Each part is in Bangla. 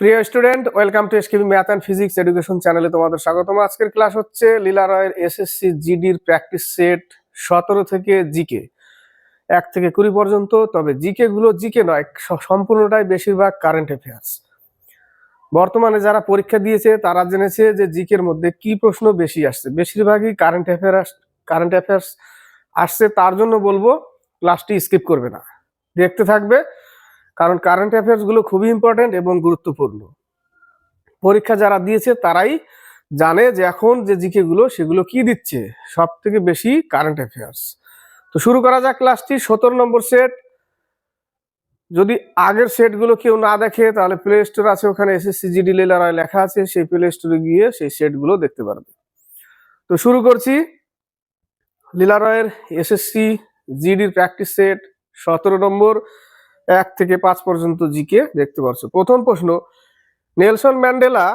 প্রিয় student, welcome to SKB math and physics education চ্যানেলে তোমাদের স্বাগতম। আজকের ক্লাস হচ্ছে লীলা রয়ের এসএসসি জিডির প্র্যাকটিস সেট সতেরো থেকে জিকে এক থেকে কুড়ি পর্যন্ত, তবে জিকে গুলো জিকে নয় সম্পূর্ণটাই বেশিরভাগ কারেন্ট অ্যাফেয়ার্স বর্তমানে যারা পরীক্ষা দিয়েছে, তারা জেনেছে যে জিকের মধ্যে কি প্রশ্ন বেশি আসছে। বেশিরভাগই কারেন্ট অ্যাফেয়ার্স কারেন্ট অ্যাফেয়ার্স আসছে, তার জন্য বলব ক্লাসটি স্কিপ করবে না। দেখতে থাকবে কারণ কারেন্ট অ্যাফেয়ার্সগুলো খুবই ইম্পর্টেন্ট এবং গুরুত্বপূর্ণ। পরীক্ষা যারা দিয়েছে, তারাই জানে যে এখন যে জিকে গুলো, সেগুলো কি দিচ্ছে। সব থেকে বেশি কারেন্ট অ্যাফেয়ার্স তো শুরু করা যাক ক্লাসটি সতেরো নম্বর সেট যদি আগের সেটগুলো কেউ না দেখে, তাহলে প্লে স্টোর আছে ওখানে এসএসসি জিডি লেলারায় লেখা আছে, সেই প্লে স্টোরে গিয়ে সেই সেটগুলো দেখতে পারবে। তো শুরু করছি। লীলারয়ের এসএসসি জিডির প্র্যাকটিস সেট সতেরো নম্বর। এক থেকে পাঁচ পর্যন্ত জিকে দেখতে পারছ। প্রথম প্রশ্ন, Nelson Mandela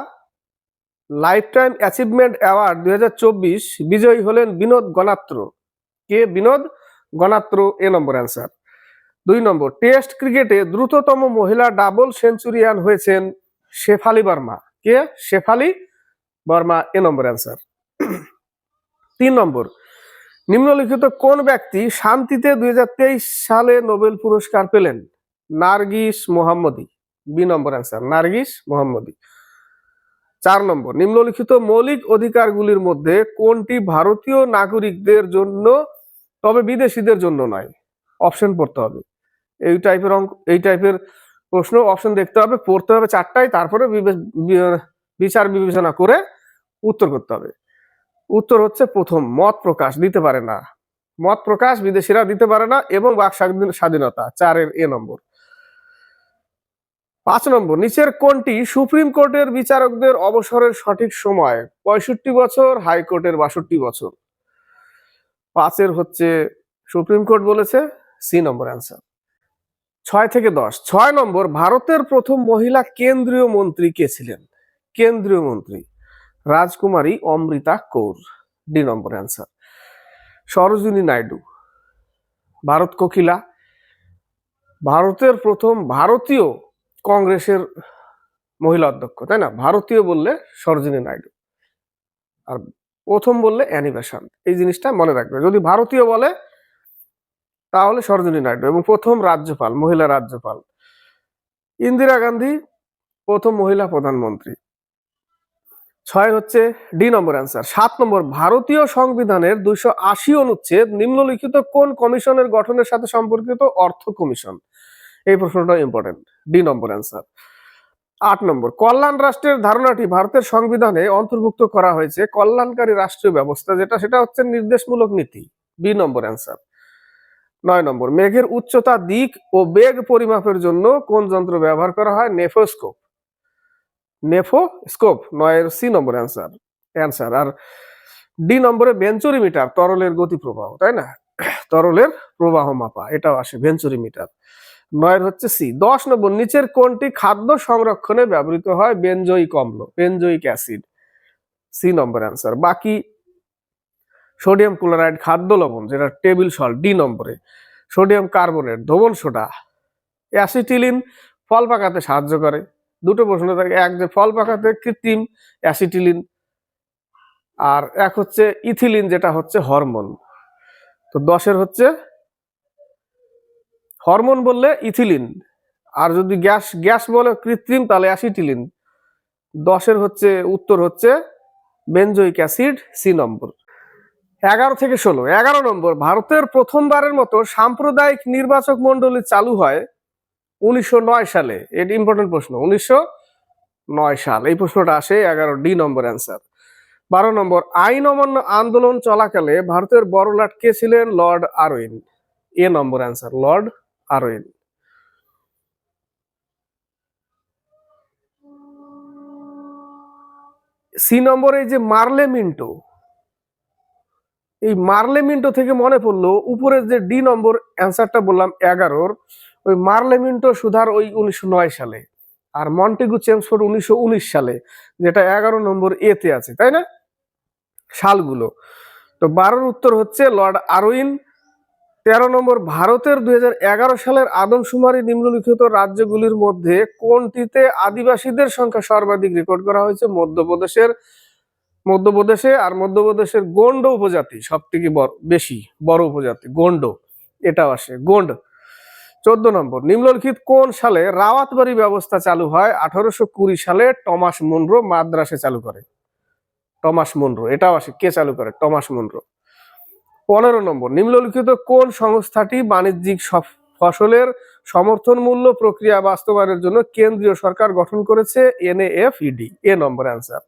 lifetime achievement award দু হাজার চব্বিশ বিজয়ী হলেন বিনোদ গণাত্র। কে Binod? Ganatra, A number answer. দুই নম্বর, টেস্ট ক্রিকেটে দ্রুততম মহিলা ডাবল সেঞ্চুরিয়ান হয়েছেন শেফালি বর্মা। কে? Shafali Verma, A number answer. তিন নম্বর, নিম্নলিখিত কোন ব্যক্তি শান্তিতে দুই হাজার তেইশ সালে নোবেল পুরস্কার পেলেন? নার্গিস মোহাম্মদী। বি নম্বর অ্যান্সার নার্গিস মোহাম্মদী। চার নম্বর, নিম্নলিখিত মৌলিক অধিকারগুলির মধ্যে কোনটি ভারতীয় নাগরিকদের জন্য, তবে বিদেশিদের জন্য নয়? অপশন পড়তে হবে। এই টাইপের অঙ্ক, এই টাইপের প্রশ্ন অপশন দেখতে হবে, পড়তে হবে চারটায়, তারপরে বিচার বিবেচনা করে উত্তর করতে হবে। উত্তর হচ্ছে প্রথম, মত প্রকাশ দিতে পারে না। মত প্রকাশ বিদেশিরা দিতে পারে না এবং বাক স্বাধীনতা। চারের এ নম্বর। পাঁচ নম্বর, নিচের কোনটি সুপ্রিম কোর্টের বিচারকদের অবসরের সঠিক সময়, পঁয়ষট্টি বছর হাইকোর্টের বাষট্টি বছর। পাঁচের হচ্ছে, সুপ্রিম কোর্ট বলেছে, সি নম্বর অ্যান্সার। ছয় থেকে দশ, ছয় নম্বর, ভারতের প্রথম মহিলা কেন্দ্রীয় মন্ত্রী কে ছিলেন? কেন্দ্রীয় মন্ত্রী, Rajkumari Amrita Kaur, D number answer. Sarojini Naidu, Bharat কোকিলা, ভারতের প্রথম ভারতীয় কংগ্রেসের মহিলা অধ্যক্ষ, তাই না? ভারতীয় বললে সরোজিনী নাইডু। আর প্রথম বললে অ্যানিভেশন এই জিনিসটা মনে রাখবে। যদি ভারতীয় বলে, তাহলে সরোজিনী নাইডু এবং প্রথম রাজ্যপাল, মহিলা রাজ্যপাল। ইন্দিরা গান্ধী, প্রথম মহিলা প্রধানমন্ত্রী। ছয় হচ্ছে ডি নম্বর অ্যান্সার। সাত নম্বর, ভারতীয় সংবিধানের দুইশো আশি অনুচ্ছেদ নিম্নলিখিত কোন কমিশনের গঠনের সাথে সম্পর্কিত অর্থ কমিশন? এই প্রশ্নটা ইম্পর্টেন্ট ডি নম্বর অ্যান্সার আট নম্বর কল্যাণ রাষ্ট্রের ধারণাটি ভারতের সংবিধানে অন্তর্ভুক্ত করা হয়েছে কল্যাণকারী রাষ্ট্রীয় ব্যবস্থা, যেটা সেটা হচ্ছে নির্দেশমূলক নীতি। বি নম্বর অ্যান্সার নয় নম্বর মেঘের উচ্চতা, দিক ও বেগ পরিমাপের জন্য কোন যন্ত্র ব্যবহার করা হয়? নেফোস্কোপ। নেফোস্কোপ। নয়ের সি নম্বর অ্যান্সার অ্যান্সার আর ডি নম্বরে ভেঞ্চুরিমিটার তরলের গতি প্রবাহ তাই না? তরলের প্রবাহ মাপা, এটাও আসে ভেঞ্চুরিমিটার নয়ের হচ্ছে সি। দশ নম্বর, নিচের কোনটি খাদ্য সংরক্ষণে ব্যবহৃত হয়? বেনজয়িক অম্ল, benzoic acid. C number answer. বাকি সোডিয়াম ক্লোরাইড খাদ্য লবণ, যেটা টেবিল সল্ট, ডি নম্বরে। সোডিয়াম কার্বনেট, ধবন সোডা। অ্যাসিটিলিন ফল পাকাতে সাহায্য করে। দুটো প্রশ্ন থাকে এক যে ফল পাকাতে কৃত্রিম অ্যাসিটিলিন, আর এক হচ্ছে ইথিলিন, যেটা হচ্ছে হরমোন। তো দশের হচ্ছে হরমোন বললে ইথিলিন। আর যদি গ্যাস গ্যাস বলে কৃত্রিম, তাহলে অ্যাসিটিলিন। দশের হচ্ছে, উত্তর হচ্ছে বেনজয়িক অ্যাসিড, সি নম্বর। এগারো থেকে ষোলো। এগারো নম্বর, ভারতের প্রথমবারের মতো সাম্প্রদায়িক নির্বাচক মন্ডলী চালু হয় উনিশশো নয় সালে। এটি ইম্পর্টেন্ট প্রশ্ন, উনিশশো নয় সাল। এই প্রশ্নটা আসে এগারো ডি নম্বর অ্যান্সার বারো নম্বর, আইন অমান্য আন্দোলন চলাকালে ভারতের বড়লাট কে ছিলেন? Lord Irwin. A number answer Lord Irwin C নম্বরে যে মার্লে মিন্টো, এই মার্লে মিন্টো থেকে মনে পড়ল, উপরের যে ডি নম্বর অ্যান্সারটা বললাম এগারোর, ওই মার্লে মিন্টো সুধার ওই উনিশশো নয় সালে আর মন্টেগু চেমসফোর্ড উনিশশো উনিশ সালে, যেটা এগারো নম্বর এতে আছে, তাই না? সালগুলো। তো বারোর উত্তর হচ্ছে লর্ড আরউইন তেরো নম্বর, ভারতের দুই হাজার এগারো সালের আদমশুমারি নিম্নলিখিত রাজ্যগুলির মধ্যে কোনটিতে আদিবাসীদের সংখ্যা সর্বাধিক রেকর্ড করা হয়েছে? মধ্যপ্রদেশের, মধ্যপ্রদেশে আর মধ্যপ্রদেশের গোন্ড উপজাতি সব থেকে বেশি, বড় উপজাতি, গোন্ড, এটাও আসে, গোন্ড। চোদ্দ নম্বর, নিম্নলিখিত কোন সালে রাওয়াতবাড়ি ব্যবস্থা চালু হয়? আঠারোশো কুড়ি সালে টমাস মুনরো মাদ্রাসে চালু করে। টমাস মুনরো এটাও আসে, কে চালু করে? টমাস মুনরো পনেরো নম্বর, নিম্নলিখিত কোন সংস্থাটি বাণিজ্যিক ফসলের সমর্থন মূল্য প্রক্রিয়া বাস্তবায়নের জন্য কেন্দ্রীয় সরকার গঠন করেছে? এনএএফইডি। এ নম্বর অ্যান্সার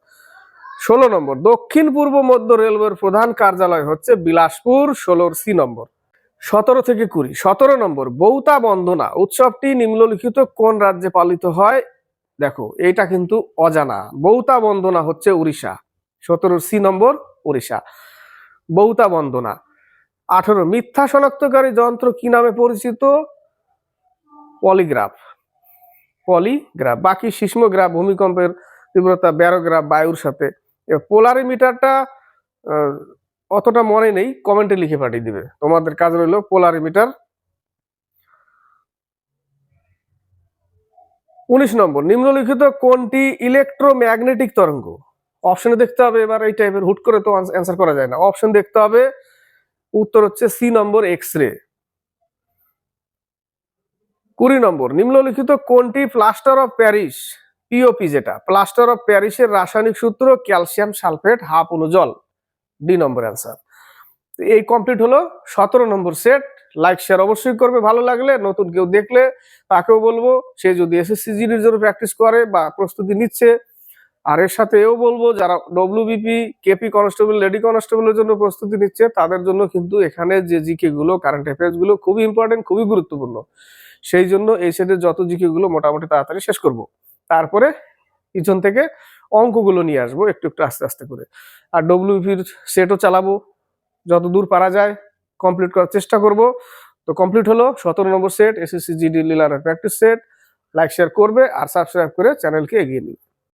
ষোলো নম্বর, দক্ষিণ পূর্ব মধ্য রেলওয়ের প্রধান কার্যালয় হচ্ছে বিলাসপুর, ষোলোর সি নম্বর। সতেরো থেকে কুড়ি। সতেরো নম্বর, বৌতা বন্দনা উৎসবটি নিম্নলিখিত কোন রাজ্যে পালিত হয়? দেখো, এইটা কিন্তু অজানা। বৌতা বন্দনা হচ্ছে উড়িষ্যা। সতেরো সি নম্বর, উড়িষ্যা। বৌতা বন্দনা। আঠারো, মিথ্যা শনাক্তকারী যন্ত্র কি নামে পরিচিত? পলিগ্রাফ। পলিগ্রাফ। বাকি সিসমোগ্রাফ, ভূমিকম্পের তীব্রতা ব্যারোগ্রাফ বায়ুর সাথে। পোলারিমিটারটা অতটা মনে নেই, কমেন্টে লিখে পাঠিয়ে দিবে। তোমাদের কাজ রইল পোলারিমিটার। উনিশ নম্বর, নিম্নলিখিত কোনটি ইলেকট্রোম্যাগনেটিক তরঙ্গ? অপশনে দেখতে হবে, এবার এই টাইপের হুট করে তো অ্যান্সার করা যায় না। অপশন দেখতে হবে উত্তর হচ্ছে সি নম্বর এক্স রে কুড়ি নম্বর, নিম্নলিখিত কোনটি প্লাস্টার অফ প্যারিস পিওপি যেটা, প্লাস্টার অফ প্যারিসের রাসায়নিক সূত্র ক্যালসিয়াম সালফেট হাফ অনুজল ডি নম্বর অ্যান্সার। এই কমপ্লিট হলো সতেরো নম্বর সেট। লাইক, শেয়ার অবশ্যই করবে, ভালো লাগলে, নতুন কেউ দেখলে তাকেও বলব, সে যদি এসএসসি জিডির জন্য প্র্যাকটিস করে বা প্রস্তুতি নিচ্ছে আর এর সাথে এও বলব, যারা ডব্লিউবিপি কেপি কনস্টেবল লেডি কনস্টেবলের জন্য প্রস্তুতি নিচ্ছে, তাদের জন্য কিন্তু এখানে যে জিকে গুলো কারেন্ট অ্যাফেয়ার্সগুলো খুবই ইম্পর্টেন্ট খুবই গুরুত্বপূর্ণ। সেই জন্য এই সেটের যত জিকে গুলো মোটামুটি তাড়াতাড়ি শেষ করব। তারপরে পিছন থেকে অঙ্কগুলো নিয়ে আসব, একটু একটু আস্তে আস্তে করে। আর ডব্লিউপির সেটও চালাবো। যত দূর পারা যায় কমপ্লিট করার চেষ্টা করব। তো কমপ্লিট হলো সতেরো নম্বর সেট এসএসসি জিডি লিলার প্র্যাকটিস সেট লাইক শেয়ার করবে আর সাবস্ক্রাইব করে চ্যানেলকে এগিয়ে নিবে।